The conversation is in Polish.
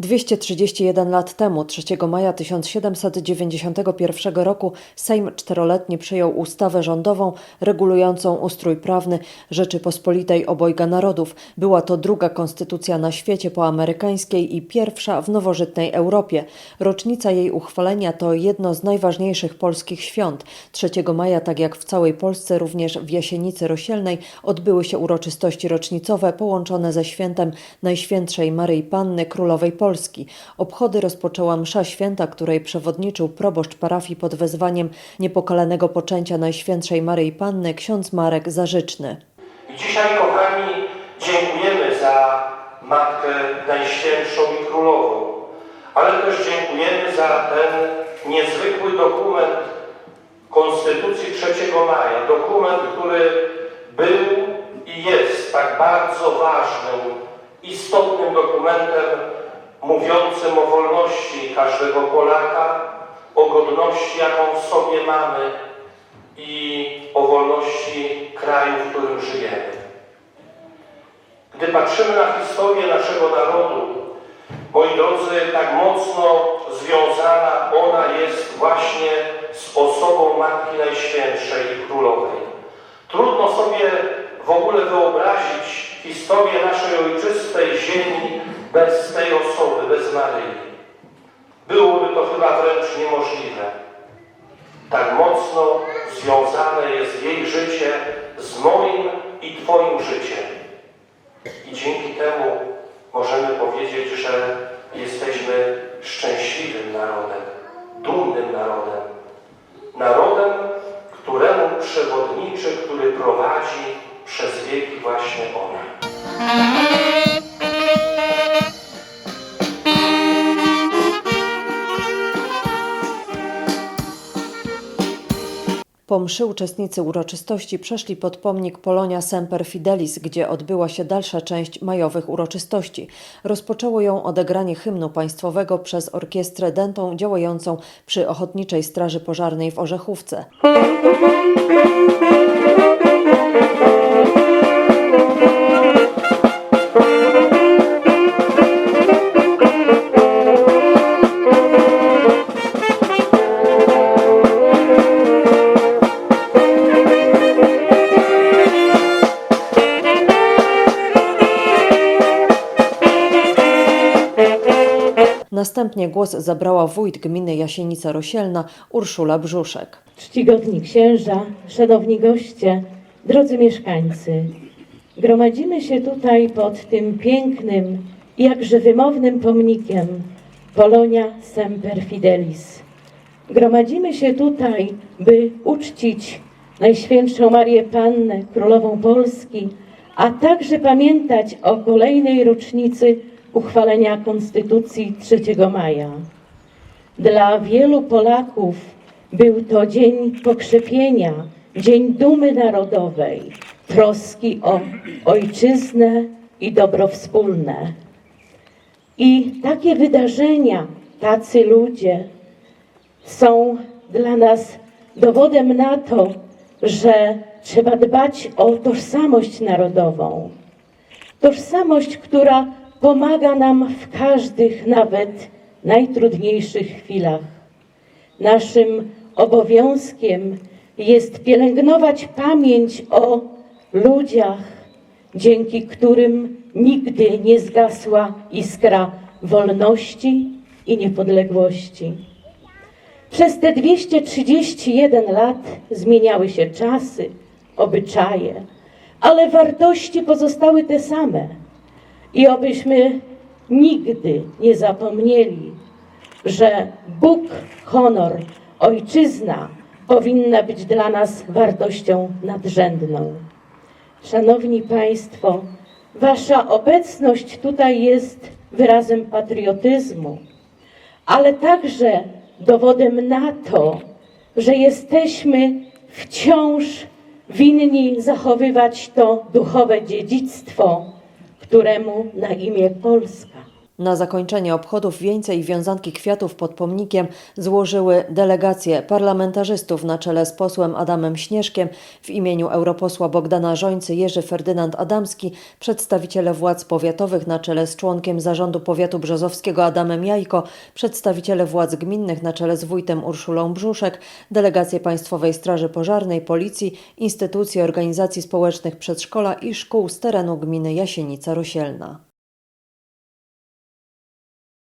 231 lat temu, 3 maja 1791 roku, Sejm czteroletni przyjął ustawę rządową regulującą ustrój prawny Rzeczypospolitej Obojga Narodów. Była to druga konstytucja na świecie po amerykańskiej i pierwsza w nowożytnej Europie. Rocznica jej uchwalenia to jedno z najważniejszych polskich świąt. 3 maja, tak jak w całej Polsce, również w Jasienicy Rosielnej odbyły się uroczystości rocznicowe połączone ze świętem Najświętszej Maryi Panny Królowej Polski. Obchody rozpoczęła msza święta, której przewodniczył proboszcz parafii pod wezwaniem niepokalanego poczęcia Najświętszej Maryi Panny ksiądz Marek Zarzyczny. I dzisiaj, kochani, dziękujemy za Matkę Najświętszą i Królową, ale też dziękujemy za ten niezwykły dokument Konstytucji 3 maja. Dokument, który był i jest tak bardzo ważnym, istotnym dokumentem mówiącym o wolności każdego Polaka, o godności, jaką w sobie mamy i o wolności kraju, w którym żyjemy. Gdy patrzymy na historię naszego narodu, moi drodzy, tak mocno związana ona jest właśnie z osobą Matki Najświętszej i Królowej. Trudno sobie w ogóle wyobrazić historię naszej ojczystej ziemi bez tej osoby, Byłoby to chyba wręcz niemożliwe. Tak mocno związane jest jej życie z moim i Twoim życiem. I dzięki temu możemy powiedzieć, że jesteśmy szczęśliwym narodem, dumnym narodem. Narodem, któremu przewodniczy, który prowadzi przez wieki właśnie ona. Po mszy uczestnicy uroczystości przeszli pod pomnik Polonia Semper Fidelis, gdzie odbyła się dalsza część majowych uroczystości. Rozpoczęło ją odegranie hymnu państwowego przez orkiestrę dętą działającą przy Ochotniczej Straży Pożarnej w Orzechówce. Następnie głos zabrała wójt gminy Jasienica Rosielna Urszula Brzuszek. Czcigodni księża, szanowni goście, drodzy mieszkańcy, gromadzimy się tutaj pod tym pięknym, jakże wymownym pomnikiem Polonia Semper Fidelis. Gromadzimy się tutaj, by uczcić Najświętszą Marię Pannę, Królową Polski, a także pamiętać o kolejnej rocznicy uchwalenia Konstytucji 3 maja. Dla wielu Polaków był to dzień pokrzepienia, dzień dumy narodowej, troski o ojczyznę i dobro wspólne. I takie wydarzenia, tacy ludzie są dla nas dowodem na to, że trzeba dbać o tożsamość narodową. Tożsamość, która pomaga nam w każdych, nawet najtrudniejszych chwilach. Naszym obowiązkiem jest pielęgnować pamięć o ludziach, dzięki którym nigdy nie zgasła iskra wolności i niepodległości. Przez te 231 lat zmieniały się czasy, obyczaje, ale wartości pozostały te same. I obyśmy nigdy nie zapomnieli, że Bóg, honor, ojczyzna powinna być dla nas wartością nadrzędną. Szanowni Państwo, Wasza obecność tutaj jest wyrazem patriotyzmu, ale także dowodem na to, że jesteśmy wciąż winni zachowywać to duchowe dziedzictwo, któremu na imię Polska. Na zakończenie obchodów wieńce i wiązanki kwiatów pod pomnikiem złożyły delegacje parlamentarzystów na czele z posłem Adamem Śnieżkiem w imieniu europosła Bogdana Żońcy, Jerzy Ferdynand Adamski, przedstawiciele władz powiatowych na czele z członkiem zarządu powiatu brzozowskiego Adamem Jajko, przedstawiciele władz gminnych na czele z wójtem Urszulą Brzuszek, delegacje Państwowej Straży Pożarnej, Policji, instytucji organizacji społecznych przedszkola i szkół z terenu gminy Jasienica Rosielna.